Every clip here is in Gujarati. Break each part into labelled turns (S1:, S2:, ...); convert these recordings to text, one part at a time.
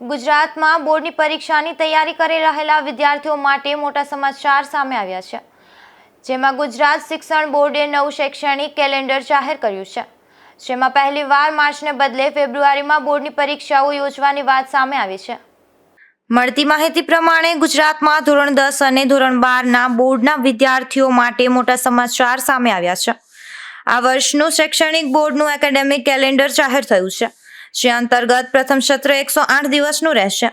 S1: ગુજરાતમાં બોર્ડની પરીક્ષાની તૈયારી કરી રહેલા વિદ્યાર્થીઓ માટે મોટા સમાચાર સામે આવ્યા છે. જેમાં ગુજરાત શિક્ષણ બોર્ડે નવું શૈક્ષણિક કેલેન્ડર જાહેર કર્યું છે. જેમાં પહેલીવાર માર્ચને બદલે ફેબ્રુઆરીમાં બોર્ડની પરીક્ષાઓ યોજવાની વાત સામે આવી છે. મળતી માહિતી પ્રમાણે ગુજરાતમાં ધોરણ દસ અને ધોરણ બારના બોર્ડના વિદ્યાર્થીઓ માટે મોટા સમાચાર સામે આવ્યા છે. આ વર્ષનું શૈક્ષણિક બોર્ડનું એકેડેમિક કેલેન્ડર જાહેર થયું છે. જે અંતર્ગત પ્રથમ સત્ર એકસો આઠ દિવસનું રહેશે.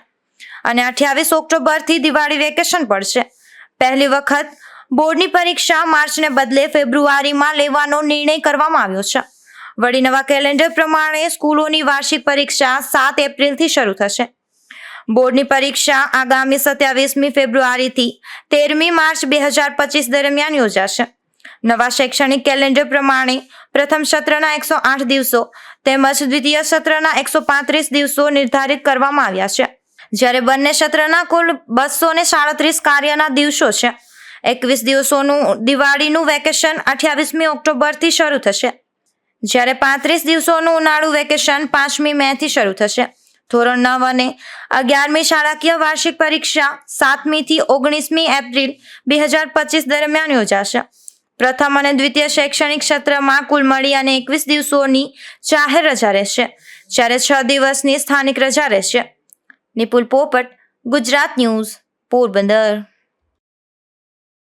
S1: અને અઠ્યાવીસ ઓક્ટોબરથી દિવાળી વેકેશન પડશે. પહેલી વખત બોર્ડની પરીક્ષા માર્ચને બદલે ફેબ્રુઆરીમાં લેવાનો નિર્ણય કરવામાં આવ્યો છે. વળી નવા કેલેન્ડર પ્રમાણે સ્કૂલોની વાર્ષિક પરીક્ષા સાત એપ્રિલથી શરૂ થશે. બોર્ડની પરીક્ષા આગામી સત્યાવીસમી ફેબ્રુઆરીથી તેરમી માર્ચ બે હજાર પચીસ દરમિયાન યોજાશે. નવા શૈક્ષણિક કેલેન્ડર પ્રમાણે પ્રથમ સત્રના એકસો આઠ દિવસો તેમજ દ્વિતીય સત્રના એકસો પાંત્રીસ દિવસો નિર્ધારિત કરવામાં આવ્યા છે. જ્યારે બંને સત્રના કુલ બસો ને સાડત્રીસ કાર્યના દિવસો છે. એકવીસ દિવસોનું દિવાળીનું વેકેશન અઠ્યાવીસમી ઓક્ટોબરથી શરૂ થશે. જ્યારે પાંત્રીસ દિવસોનું ઉનાળુ વેકેશન પાંચમી મેથી શરૂ થશે. ધોરણ નવ અને અગિયારમી શાળાકીય વાર્ષિક પરીક્ષા સાતમીથી ઓગણીસમી એપ્રિલ બે હજાર પચીસ દરમિયાન યોજાશે. પ્રથમ અને દ્વિતીય શૈક્ષણિક સત્રમાં કુલ મળી અને એકવીસ દિવસોની જાહેર રજા રહેશે, જ્યારે છ દિવસની સ્થાનિક રજા રહેશે. નિપુલ પોપટ, ગુજરાત ન્યૂઝ, પોરબંદર.